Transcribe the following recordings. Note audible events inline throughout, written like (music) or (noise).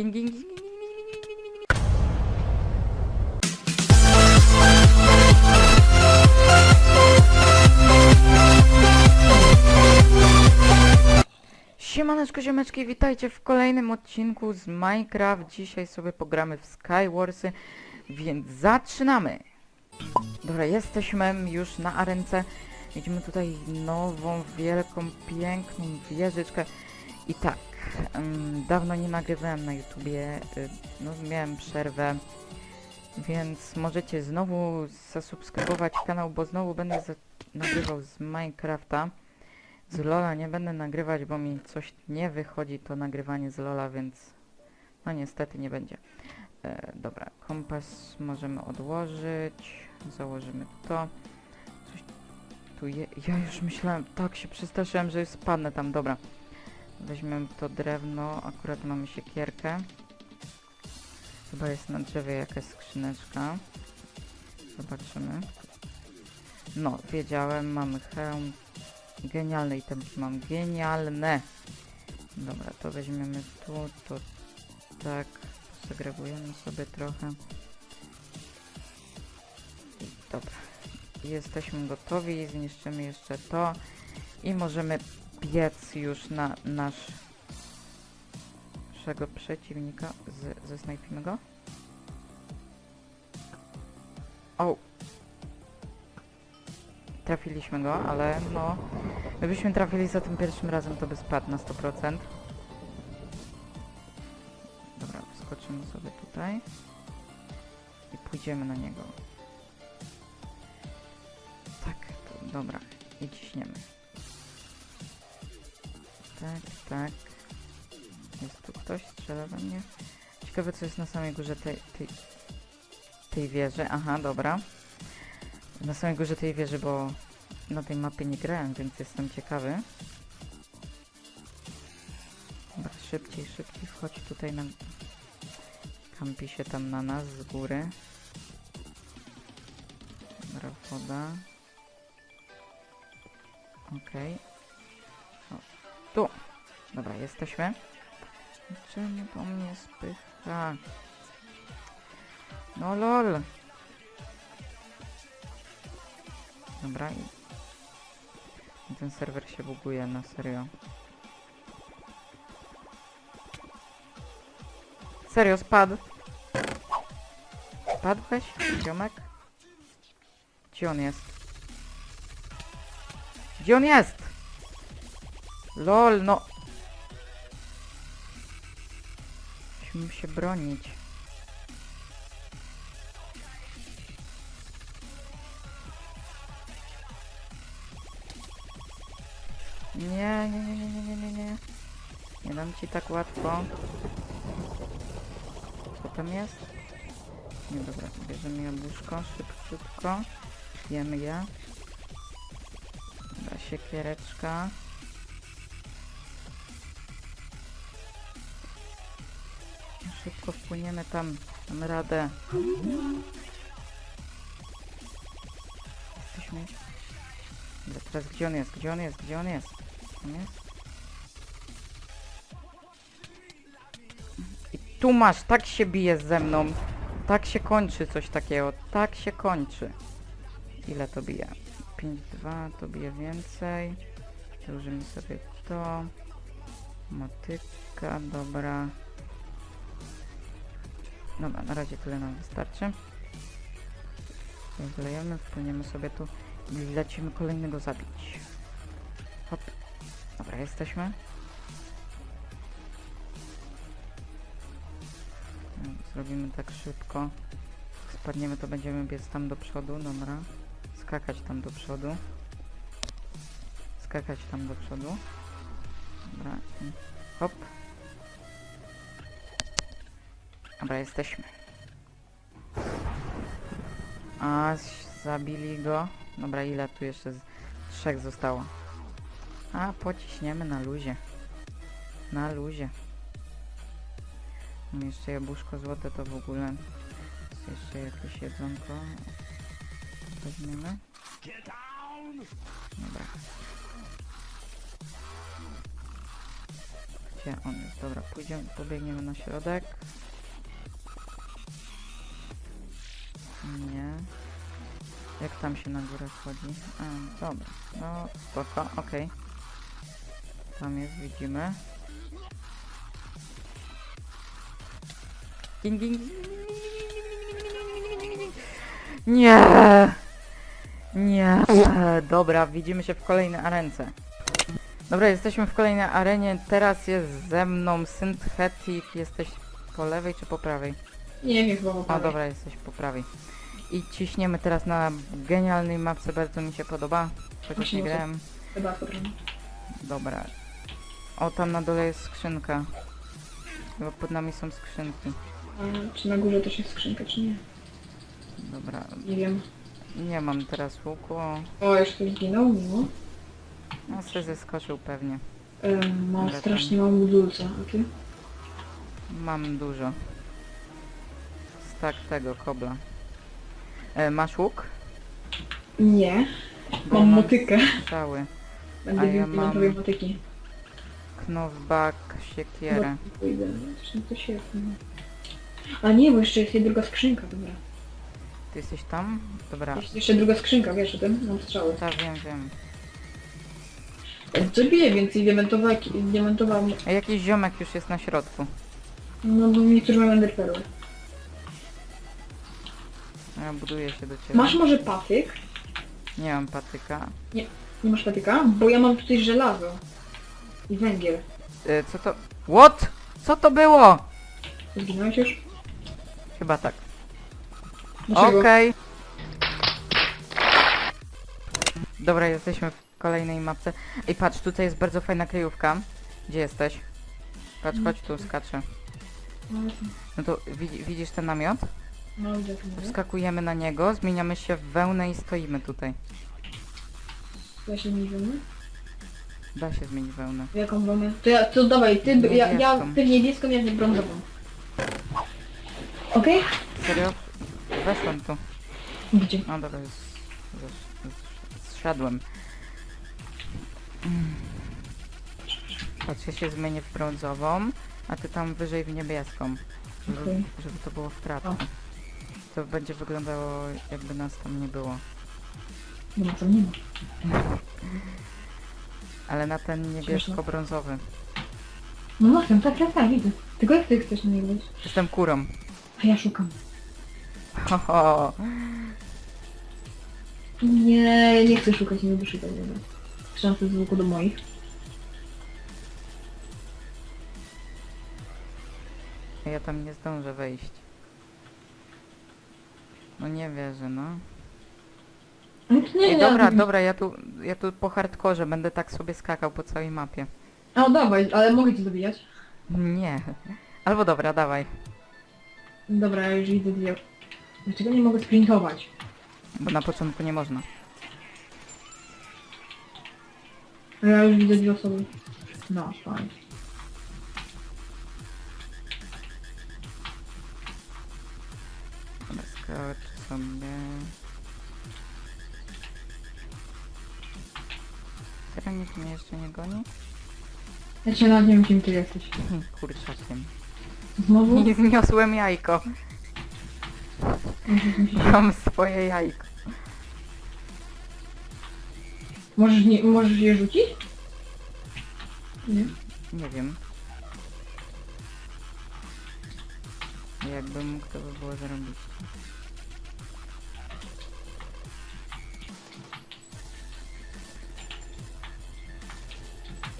Ging, ging, ging. Siemaneczko ziomeczki, witajcie w kolejnym odcinku z Minecraft. Dzisiaj sobie pogramy w Skywarsy, więc zaczynamy! Dobra, jesteśmy już na arence. Widzimy tutaj nową, wielką, piękną wieżyczkę. I tak, dawno nie nagrywałem na YouTubie, y, no miałem przerwę, więc możecie znowu zasubskrybować kanał, bo znowu będę nagrywał z Minecrafta. Z Lola nie będę nagrywać, bo mi coś nie wychodzi to nagrywanie z Lola, więc no niestety nie będzie. E, dobra, kompas możemy odłożyć, założymy to. Coś tu je... Ja już myślałem, tak się przestraszyłem, że spadnę tam, dobra. Weźmiemy to drewno, akurat mamy siekierkę. Chyba jest na drzewie jakaś skrzyneczka. Zobaczymy. No, wiedziałem, mamy hełm. Genialne itemki mam, genialne! Dobra, to weźmiemy tu, to tak. Segregujemy sobie trochę. Dobra. Jesteśmy gotowi, zniszczymy jeszcze to. I możemy biec już na nasz naszego przeciwnika. Z, zesnajpimy go. O! Trafiliśmy go, ale no... Gdybyśmy trafili za tym pierwszym razem, to by spadł na 100%. Dobra, wskoczymy sobie tutaj. I pójdziemy na niego. Tak, to, dobra. I ciśniemy. Tak, tak. Jest tu ktoś, strzela we mnie. Ciekawe co jest na samej górze tej, tej, tej wieży. Aha, dobra. Na samej górze tej wieży, bo na tej mapie nie grałem, więc jestem ciekawy. Dobra, szybciej, szybciej wchodź tutaj na... Kampi się tam na nas z góry. Dobra, woda. Okej. O, Tu! Dobra, jesteśmy. Czemu to mnie spycha? No lol! Dobra, i... ten serwer się buguje, na serio. Serio, spadł? Spadłeś, ziomek? Gdzie on jest? Gdzie on jest? LOL, no! Musimy się bronić. Nie, nie, nie, nie, nie, nie, nie, nie. Dam ci tak łatwo. Co tam jest? Nie, dobra, bierzemy jabłuszko, szybciutko. Jemy je. Dobra, siekiereczka. Szybko wpłyniemy tam, mamy radę. Jesteśmy... Dobra, teraz gdzie on jest? Gdzie on jest? Gdzie on jest? On jest? I tu masz, tak się bije ze mną. Tak się kończy coś takiego. Tak się kończy. Ile to bije? 5-2, to bije więcej. Założymy sobie to. Motyka, dobra. Dobra, na razie tyle nam wystarczy. Wylejemy, wpłyniemy sobie tu i lecimy kolejnego zabić. Hop. Dobra, jesteśmy. No, Zrobimy tak szybko. Spadniemy, to będziemy biec tam do przodu, dobra. Skakać tam do przodu. Skakać tam do przodu. Dobra. Hop. Dobra, jesteśmy. A, zabili go. Dobra, ile tu jeszcze? Z... Trzech zostało. A, pociśniemy na luzie. Na luzie. Mam jeszcze jabłuszko złote, to w ogóle jeszcze jakieś jedzonko. Weźmiemy. Dobra. Gdzie on jest? Dobra, pójdziemy, pobiegniemy na środek. Nie. Jak tam się na górę wchodzi? A, dobra. No, spoko, okej. Tam jest, widzimy. Ding, ding, ding. Nie! Nie! Dobra, widzimy się w kolejnej arence. Dobra, jesteśmy w kolejnej arenie. Teraz jest ze mną Synthetic. Jesteś po lewej czy po prawej? Nie wiem, chyba O, dobra, jesteś po prawej. I ciśniemy teraz na genialnej mapce, bardzo mi się podoba. Chociaż nie grałem. Chyba. Dobra. O, tam na dole jest skrzynka. Chyba pod nami są skrzynki. A czy na górze też jest skrzynka, czy nie? Dobra, Nie wiem. nie mam teraz łuku. O, już ktoś zginął, miło. No, se zeskoczył pewnie. Um, mam Dobra, strasznie małą budulca, a ty? Mam dużo. Stak tego, kobla. E, masz łuk? Nie. Bo Mam motykę. Strzały. (laughs) Będę A ja ja mam- mam... motyki. Knowback, siekierę. No, pójdę. Zresztą to świetnie. A nie, bo jeszcze jest druga skrzynka, dobra. Ty jesteś tam? Dobra. Jest jeszcze druga skrzynka, wiesz o tym? Mam strzały. Tak, wiem, wiem. Zrobię więcej diamentowa, diamentowa... A jakiś ziomek już jest na środku. No bo niektórzy mają enderperły. Ja buduję się do ciebie. Masz może patyk? Nie mam patyka. Nie masz patyka? Bo ja mam tutaj żelazo. I węgiel. E, co to? What? Co to było? Zginąłeś już? Chyba tak. Dlaczego? Okej. Dobra, jesteśmy w kolejnej mapce. Ej, patrz, tutaj jest bardzo fajna kryjówka. Gdzie jesteś? Patrz, chodź tu, skaczę. No, No to widzi, widzisz ten namiot? No? Wskakujemy na niego, zmieniamy się w wełnę i stoimy tutaj. Ja się nie wiem. Da się zmienić wełnę. W jaką wełnę? To ja, to dawaj, ty, ja, ja, Niebieską. ty w niebieską, ja w brązową. Okej? Serio? Weszłem tu. Gdzie? No dobra, z, z, z, zszedłem. Mm. Patrz, ja się zmienię w brązową, a ty tam wyżej w niebieską. Żeby, Okej. żeby to było w kratce. To będzie wyglądało jakby nas tam nie było. Ma co, nie ma. Ale na ten niebiesko-brązowy. No masz tam, tak, tak, tak, widzę. Tylko jak ty chcesz na niego wejść? Jestem kurą. A ja szukam. Ho, ho. Nie, nie chcę szukać, nie lubię szukać, dobra. Szanse z łuku do moich. Ja tam nie zdążę wejść. No nie wierzę, no. No nie, Ej, dobra, dobra, ja tu, ja tu po hardkorze będę tak sobie skakał po całej mapie. A dawaj, ale mogę ci dobijać. Nie. Albo dobra, dawaj. Dobra, ja już widzę dwie. Dlaczego nie mogę sprintować? Bo na początku nie można. Ja już widzę dwie osoby. No, fajnie. Dobra, skacz sobie. Teraz nikt mnie jeszcze nie goni? Ja cię nawet nie wiem, ty jesteś. Kurczakiem. Znowu? I zniosłem jajko. Musisz- musisz- Mam swoje jajko. Możesz, nie, możesz je rzucić? Nie. Nie wiem. Jakbym mógł, to by było zarobić.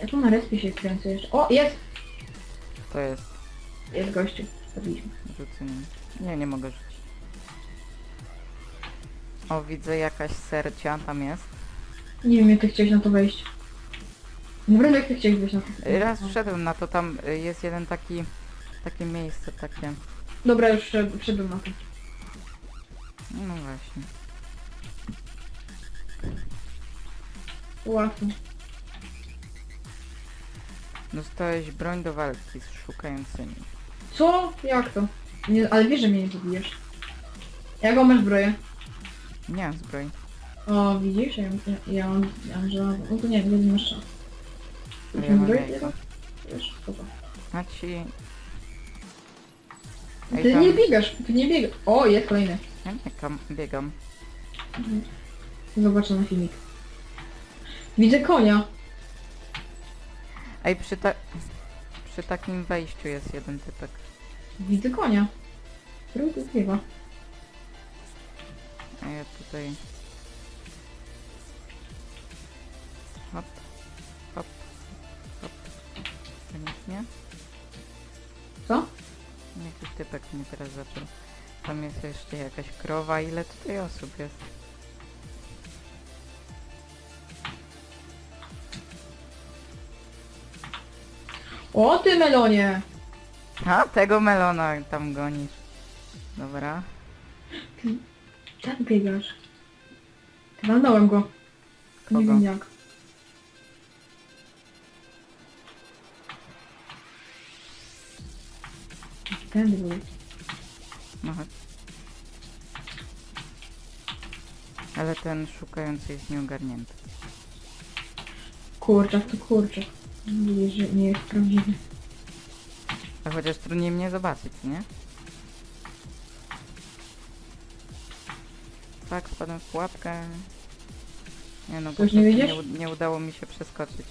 Ja tu na respie się kręcę jeszcze. O, jest! To jest Jest gościu. Zabiliśmy. rzucenie. Nie, nie mogę rzucić. O, widzę jakaś sercia tam jest. Nie wiem, jak ty chciałeś na to wejść. Naprawdę, jak ty chciałeś wejść na to? Raz wszedłem na to, tam y, jest jeden taki, takie miejsce, takie, Dobra, już wszed- wszedłem na to. no właśnie. Łatwo. Dostałeś broń do walki z szukającymi. Co? Jak to? Nie, ale wiesz, że mnie nie zabijesz. Jaką masz broję? Nie mam zbroi. O, widzisz? Ja, ja, ja mam, ja mam żelazną. No to nie, nie masz szans. Ja mam jajko. Wiesz, spoko. A ci... Ej, Ty tam- nie biegasz, ty nie biegasz. O, jest kolejny. Ja biegam, biegam. Zobaczę na filmik. Widzę konia. Ej, przy ta... Przy takim wejściu jest jeden typek. Widzę konia. Tu śpiewa. A ja tutaj... Hop, hop, hop. To nic nie? Co? Jakiś typek mnie teraz zaczął. Tam jest jeszcze jakaś krowa. Ile tutaj osób jest? O ty melonie! A, tego melona tam gonisz. Dobra. Jak biegasz? Walnąłem go. Nie Kogo? wiem jak. Ten był. No chodź. Ale ten szukający jest nieogarnięty. Kurczak to kurczak. Widzisz, że nie jest prawdziwy. Chociaż trudniej mnie zobaczyć, nie? Tak, wpadłem w pułapkę. Nie no, po Coś nie prostu nie, u- nie udało mi się przeskoczyć.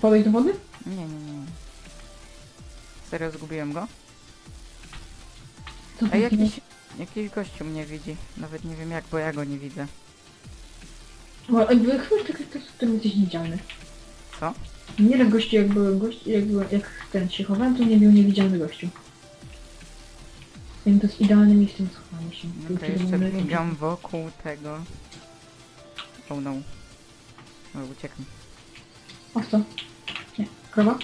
Podejdź do wody? Nie, nie, nie. Serio zgubiłem go? To A jakiś, jakiś gościu mnie widzi. Nawet nie wiem jak, bo ja go nie widzę. chyba ktoś, w którym jesteś niewidzialny. Co? Nieraz gościu, jak byłem gości, jak, byłem, jak ten się chowałem, to nie był niewidzialny gościu. Więc to jest idealne miejsce na schowanie się. No to jeszcze biegam wokół tego. Oh no. No, uciekam. O co? Nie. Krowa?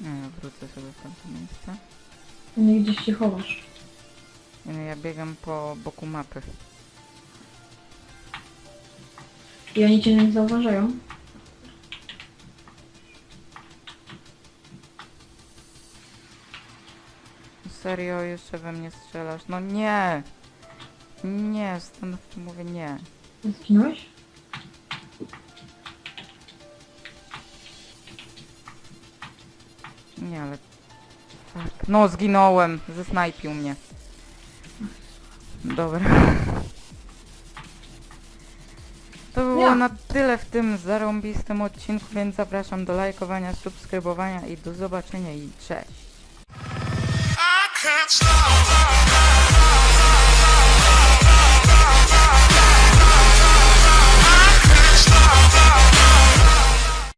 Nie, ja wrócę sobie w tamto miejsce. Nie gdzieś się chowasz. Nie, no, ja biegam po boku mapy. I oni cię nie zauważają. Serio, jeszcze we mnie strzelasz? No nie! Nie, stanowczo mówię nie. Zginąłeś? Nie, ale... Fuck. No, zginąłem! Zesnajpił mnie. Dobra. To było Ja. na tyle w tym zarąbistym odcinku, więc zapraszam do lajkowania, subskrybowania i do zobaczenia i cześć! I can't stop.